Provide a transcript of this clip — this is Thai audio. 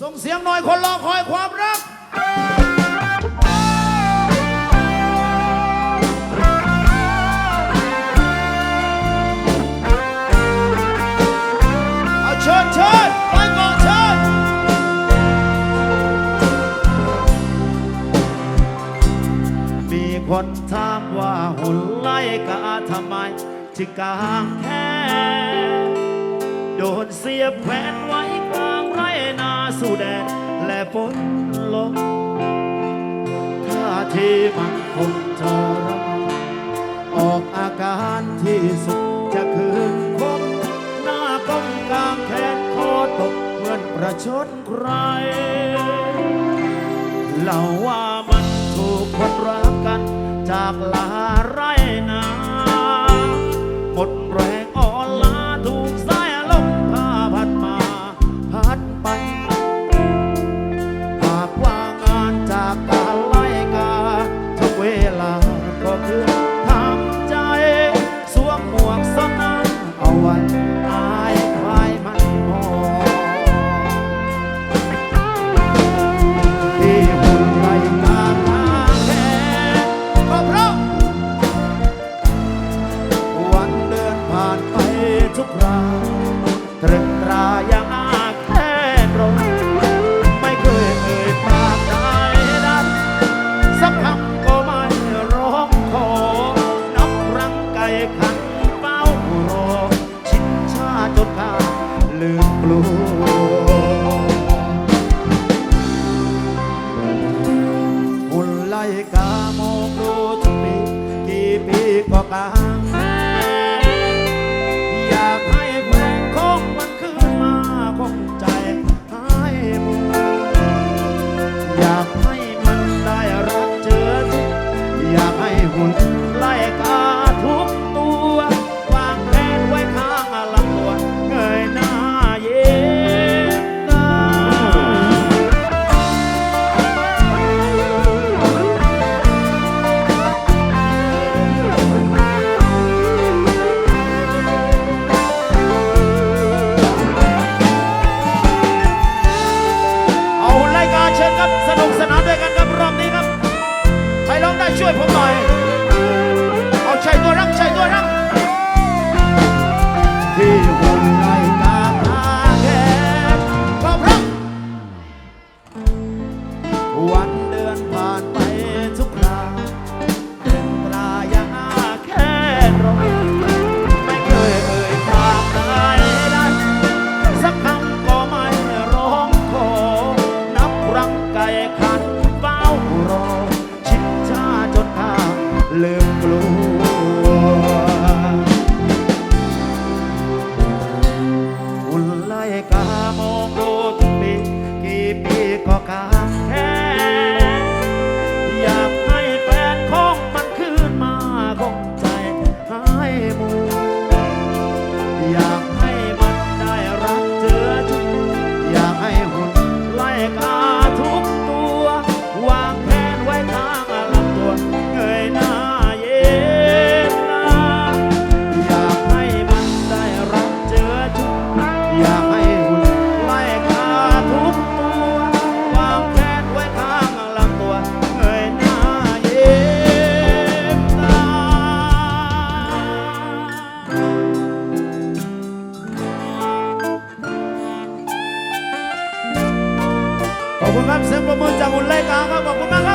ส่งเสียงหน่อยคนรอคอยความรักเอาเชิญเชิญไปก่อนเชิญมีคนถามว่าหุ่นไล่กาทำไมจึงกางแค่โดนเสียบแขวนไว้กลา นาสู่แดดและฝนลงท่าทีมันคงทรมานออกอาการที่สุดจะคืนคมหน้าก้มกลางแขนคอตกเหมือนประชดใครเล่าว่ามันถูกคนรักกัน จากลาไรนาหมดแร จากการไล่กาทุกเวลาก็คือทำใจ สวมหมวกสนานเอาไว้อายใครมันมองที่หุ่นไล่กาทางแขนก็เพราะ วันเดือนผ่านไปทุกคราวตรึก ลืมกลัวหุ่นไล่กามองดูทุกปีกี่ปีก็กลางอยากให้แฟนของมันขึ้นมาคงใจให้มุอยากให้มันได้รักเจอทุกอยากให้หุ่น ช่วยผมหน่อยเอาใจตัวรักใจตัวรักที่หุ่นราย ครับเสียงประมือจากคุณเลขาครับขอบคุณมาก